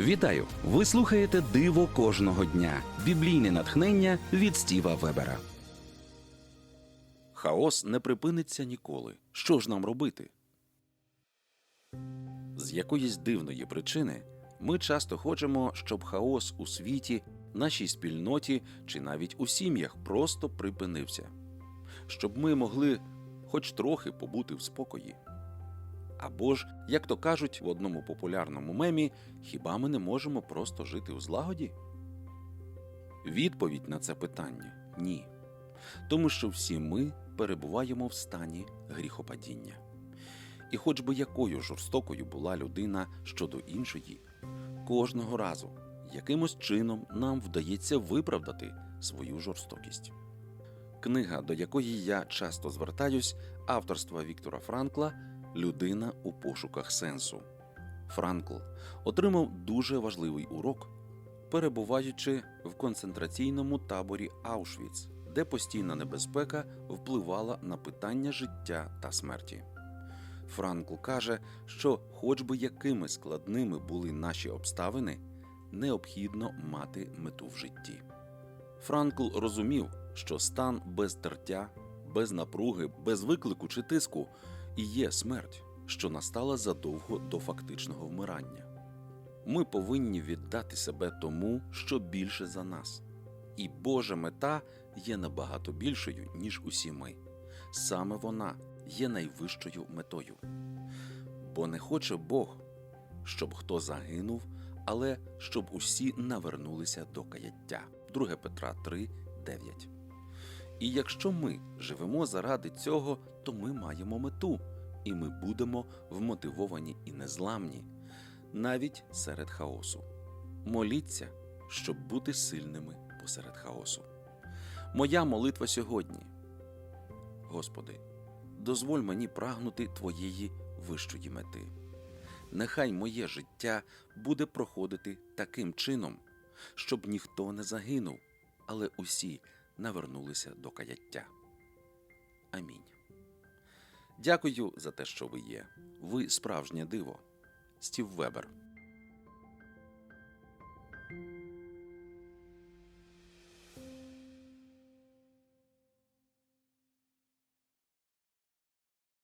Вітаю! Ви слухаєте Диво кожного дня. Біблійне натхнення від Стіва Вебера. Хаос не припиниться ніколи. Що ж нам робити? З якоїсь дивної причини ми часто хочемо, щоб хаос у світі, нашій спільноті чи навіть у сім'ях просто припинився, щоб ми могли хоч трохи побути в спокої. Або ж, як то кажуть в одному популярному мемі, хіба ми не можемо просто жити у злагоді? Відповідь на це питання ні. Тому що всі ми перебуваємо в стані гріхопадіння. І хоч би якою жорстокою була людина щодо іншої, кожного разу якимось чином нам вдається виправдати свою жорстокість. Книга, до якої я часто звертаюсь, авторства Віктора Франкла Людина у пошуках сенсу. Франкл отримав дуже важливий урок, перебуваючи в концентраційному таборі Аушвіц, де постійна небезпека впливала на питання життя та смерті. Франкл каже, що, хоч би якими складними були наші обставини, необхідно мати мету в житті. Франкл розумів, що стан без тертя, без напруги, без виклику чи тиску і є смерть, що настала задовго до фактичного вмирання. Ми повинні віддати себе тому, що більше за нас. І Божа мета є набагато більшою, ніж усі ми. Саме вона є найвищою метою. Бо не хоче Бог, щоб хто загинув, але щоб усі навернулися до каяття. 2 Петра 3, 9. І якщо ми живемо заради цього, то ми маємо мету, і ми будемо вмотивовані і незламні, навіть серед хаосу. Моліться, щоб бути сильними посеред хаосу. Моя молитва сьогодні. Господи, дозволь мені прагнути Твоєї вищої мети. Нехай моє життя буде проходити таким чином, щоб ніхто не загинув, але усі навернулися до каяття. Амінь. Дякую за те, що ви є. Ви справжнє диво. Стів Вебер.